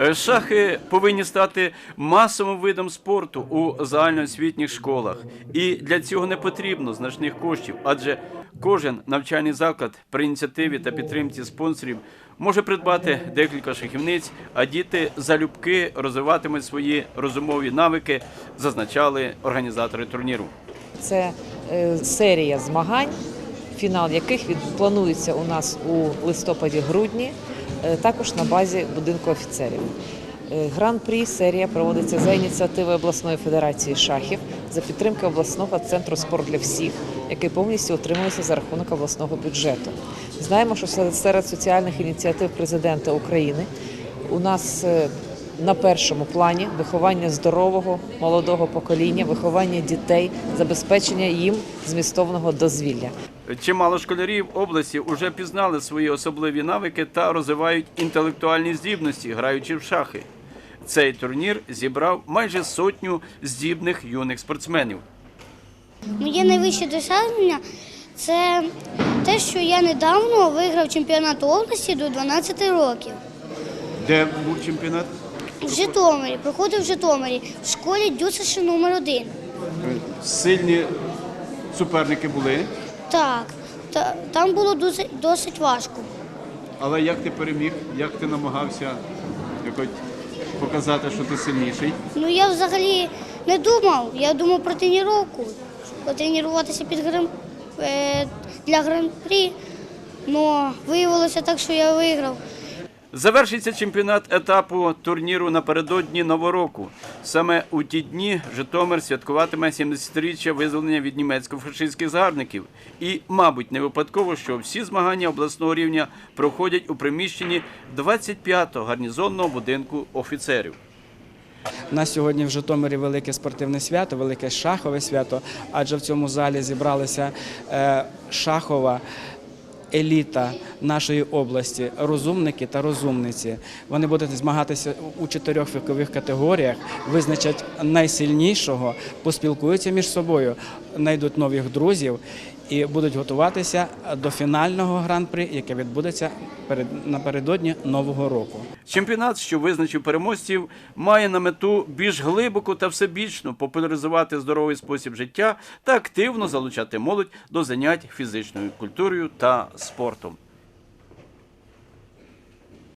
Е, Шахи повинні стати масовим видом спорту у загальноосвітніх школах, і для цього не потрібно значних коштів, адже кожен навчальний заклад при ініціативі та підтримці спонсорів може придбати декілька шахівниць, а діти залюбки розвиватимуть свої розумові навики, зазначали організатори турніру. Це е, серія змагань, фінал яких планується у нас у листопаді-грудні, також на базі будинку офіцерів. Е, Гран-прі серія проводиться за ініціативи обласної федерації шахів за підтримки обласного центру спорт для всіх, який повністю утримується за рахунок обласного бюджету. Знаємо, що серед, серед соціальних ініціатив президента України у нас е, на першому плані виховання здорового молодого покоління, виховання дітей, забезпечення їм змістовного дозвілля. Чимало школярів області вже пізнали свої особливі навики та розвивають інтелектуальні здібності, граючи в шахи. Цей турнір зібрав майже сотню здібних юних спортсменів. Моє найвище досягнення це те, що я недавно виграв чемпіонат області до 12 років. Де був чемпіонат? В Житомирі, проходив в Житомирі, в школі ДЮСШ номер 1 Сильні суперники були, Так, та, там було досить, досить важко. але як ти переміг, як ти намагався якось показати, що ти сильніший? Ну я взагалі не думав, я думав про тренування, потренуватися під гран, е, для гран-прі. але виявилося так, що я виграв. Завершиться чемпіонат етапу турніру напередодні Нового року. Саме у ті дні Житомир святкуватиме 70-річчя визволення від німецько-фашистських загарбників. І, мабуть, не випадково, що всі змагання обласного рівня проходять у приміщенні 25-го гарнізонного будинку офіцерів. У нас сьогодні в Житомирі велике спортивне свято, велике шахове свято, адже в цьому залі зібралася е, шахова еліта нашої області, розумники та розумниці. Вони будуть змагатися у чотирьох вікових категоріях, визначать найсильнішого, поспілкуються між собою, знайдуть нових друзів і будуть готуватися до фінального гран-при, яке відбудеться перед напередодні нового року. Чемпіонат, що визначив переможців, має на мету більш глибоко та всебічно популяризувати здоровий спосіб життя та активно залучати молодь до занять фізичною культурою та спортом.